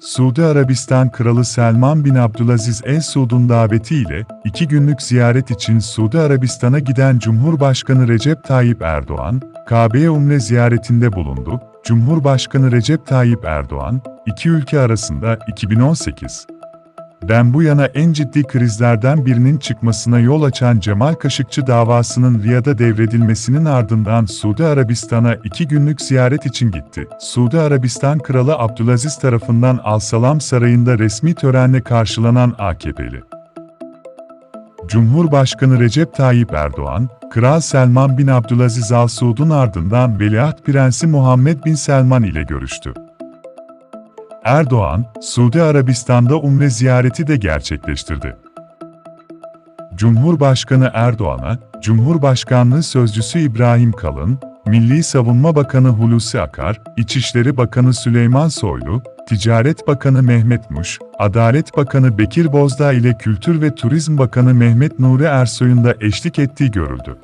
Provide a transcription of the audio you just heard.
Suudi Arabistan Kralı Selman bin Abdülaziz El Suud'un davetiyle iki günlük ziyaret için Suudi Arabistan'a giden Cumhurbaşkanı Recep Tayyip Erdoğan, Kabe'ye umre ziyaretinde bulundu. Cumhurbaşkanı Recep Tayyip Erdoğan, iki ülke arasında 2018 den bu yana en ciddi krizlerden birinin çıkmasına yol açan Cemal Kaşıkçı davasının Riyad'a devredilmesinin ardından Suudi Arabistan'a iki günlük ziyaret için gitti. Suudi Arabistan Kralı Abdülaziz tarafından Al-Salam Sarayı'nda resmi törenle karşılanan AKP'li. Cumhurbaşkanı Recep Tayyip Erdoğan, Kral Selman bin Abdülaziz Al Suud'un ardından Veliaht Prensi Muhammed bin Selman ile görüştü. Erdoğan, Suudi Arabistan'da umre ziyareti de gerçekleştirdi. Cumhurbaşkanı Erdoğan'a, Cumhurbaşkanlığı Sözcüsü İbrahim Kalın, Milli Savunma Bakanı Hulusi Akar, İçişleri Bakanı Süleyman Soylu, Ticaret Bakanı Mehmet Muş, Adalet Bakanı Bekir Bozdağ ile Kültür ve Turizm Bakanı Mehmet Nuri Ersoy'un da eşlik ettiği görüldü.